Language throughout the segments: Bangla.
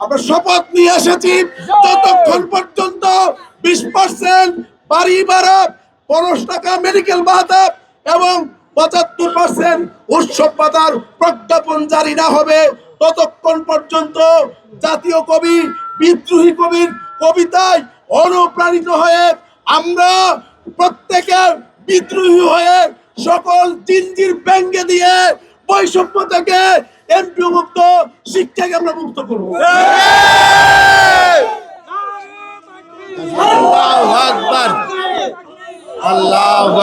আমরা শপথ নিয়ে এসেছি যতক্ষণ পর্যন্ত বিশ পার্সেন্ট বাড়ি ভাড়া পনেরো টাকা মেডিকেল ভাতা এবং পঁচাত্তর পার্সেন্ট উৎসব পাতার প্রজ্ঞাপন জারি না হবে, ততক্ষণ পর্যন্ত জাতীয় কবি, বিদ্রোহী কবির কবিতায় অনুপ্রাণিত হয়ে আমরা প্রত্যেকে বিদ্রোহী হয়ে সকল জিঞ্জির ব্যাঙ্গে দিয়ে বৈষম্য থেকে এমপি মুক্ত শিক্ষাকে আমরা মুক্ত করব। আল্লাহু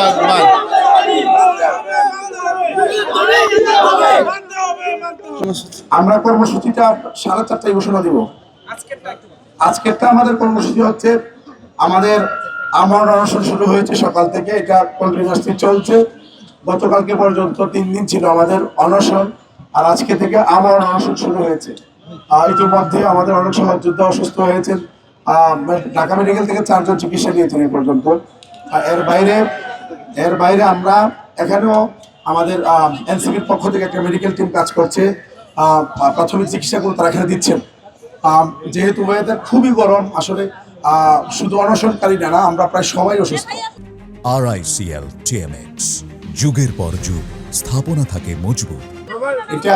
আমরা কর্মসূচিটা সাড়ে চারটায় ঘোষণা দিব। আজকেরটা আমাদের কর্মসূচি হচ্ছে আমাদের আমার অনশন শুরু হয়েছে সকাল থেকে এটা কন্টিনিউসলি চলছে। গতকালকে পর্যন্ত তিন দিন ছিল আমাদের অনশন। আর আজকে থেকে আমার অনশন শুরু হয়েছে। ইতিমধ্যে আমাদের অনেক সহযোদ্ধা অসুস্থ হয়েছেন। ঢাকা মেডিকেল থেকে চারজন চিকিৎসা নিয়েছেন এ পর্যন্ত। আর এর বাইরে এর বাইরে আমরা এখানেও আমাদের এনসিপির পক্ষ থেকে একটা মেডিকেল টিম কাজ করছে। প্রাথমিক চিকিৎসাগুলো তারা এখানে দিচ্ছেন। যেহেতু ওয়েদার খুবই গরম, আসলে শুধু অনশনকারী না আমরা প্রায় সবাই অসুস্থ। আরআইসিএল টিএমএক্স যুগের পর যুগ, স্থাপনা থাকে মজবুত। এটা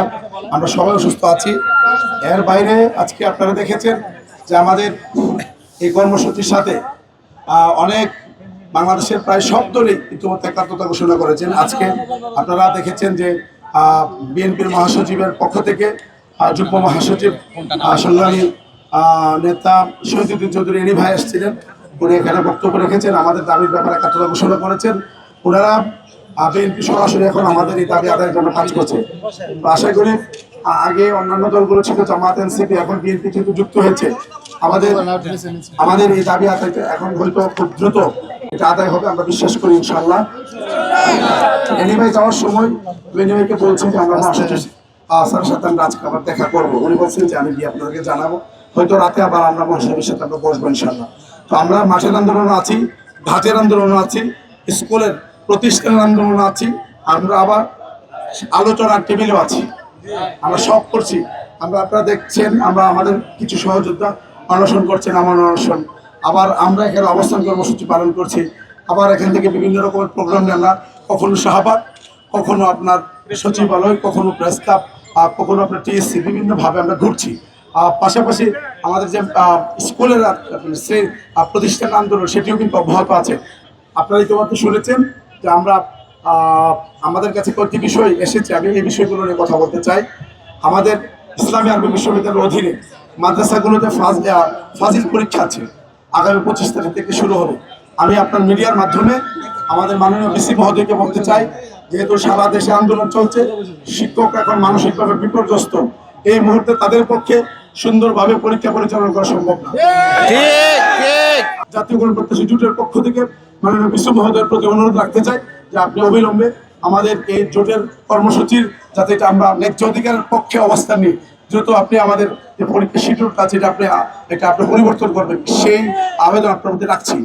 আমরা সবাই অসুস্থ আছি। এর বাইরে আজকে আপনারা দেখেছেন যে আমাদের এই কর্মসূচির সাথে অনেক বাংলাদেশের প্রায় সব দলই ইতিমধ্যে একাত্মতা ঘোষণা করেছেন। আজকে আপনারা দেখেছেন যে বিএনপির মহাসচিবের পক্ষ থেকে যুগ্ম মহাসচিব সংগ্রামী নেতা শহীদুদ্দিন চৌধুরী এনি ভাই এসেছিলেন উনি এখানে বক্তব্য রেখেছেন, আমাদের দাবির ব্যাপারে একাত্মতা ঘোষণা করেছেন। ওনারা বিএনপি সরাসরি এখন আমাদের এই দাবি আদায়ের জন্য কাজ করছে। আশা করি আগে অন্যান্য দলগুলো ছিল, জামাত, এনসিপি, এখন বিএনপি কিন্তু যুক্ত হয়েছে, আমাদের আমাদের এই দাবি আদায় এখন হয়তো খুব দ্রুত এটা আদায় হবে, আমরা বিশ্বাস করি ইনশাল্লাহ এনিভাই যাওয়ার সময় এনিভাইকে বলছেন যে আমরা স্যার সাথে আমরা আজকে আবার দেখা করব। উনি বলছেন যে আমি গিয়ে আপনাদেরকে জানাব। হয়তো রাতে আবার আমরা মহাসচিবের সাথে আমরা বসবো ইনশাল্লাহ তো আমরা মাঠের আন্দোলন আছি, ঘাটের আন্দোলন আছি, স্কুলের প্রতিষ্ঠানের আন্দোলন আছি আমরা আবার আলোচনার টেবিলেও আছি। আমরা সব করছি। আমরা আপনারা দেখছেন আমরা আমাদের কিছু সহযোদ্ধা অনশন করছেন আমার অনশন। আবার আমরা এখানে অবস্থান কর্মসূচি পালন করছি। আবার এখান থেকে বিভিন্ন রকমের প্রোগ্রাম নিয়ে আমরা কখনো শাহবাগ কখনো আপনার সচিবালয় কখনো প্রেস ক্লাব কখনো আপনার টিএসসি বিভিন্নভাবে আমরা ঘুরছি। পাশাপাশি আমাদের যে স্কুলের আহ, সে প্রতিষ্ঠান আন্দোলন সেটিও কিন্তু অব্যাহত আছে। আপনারা ইতিমধ্যে শুনেছেন যে আমরা আমাদের কাছে কয়েকটি বিষয় এসেছে, আমি এই বিষয়গুলো নিয়ে কথা বলতে চাই। আমাদের ইসলামী আরবি বিশ্ববিদ্যালয়ের অধীনে মাদ্রাসাগুলোতে ফাজিল পরীক্ষা আছে। আগামী পঁচিশ তারিখ থেকে শুরু হবে। আমি আপনার মিডিয়ার মাধ্যমে আমাদের মাননীয় বিসি মহোদয়কে বলতে চাই, যেহেতু সারা দেশে আন্দোলন চলছে, শিক্ষক এখন মানসিকভাবে বিপর্যস্ত। এই মুহূর্তে তাদের পক্ষে সুন্দরভাবে পরীক্ষা পরিচালনা করা সম্ভব না। ঠিক গণ জাতীয় গণপ্রত্যাশী জোটের পক্ষ থেকে মাননীয় বিশ্ব মহোদয়ের প্রতি অনুরোধ রাখতে চাই যে আপনি অবিলম্বে আমাদের এই জোটের কর্মসূচির যাতে এটা আমরা ন্যায্য অধিকারের পক্ষে অবস্থান নিই, দ্রুত আপনি আমাদের যে পরীক্ষা শিডিউলটা আছে এটা আপনি এটা আপনি পরিবর্তন করবেন। সেই আবেদন আপনার মধ্যে রাখছি।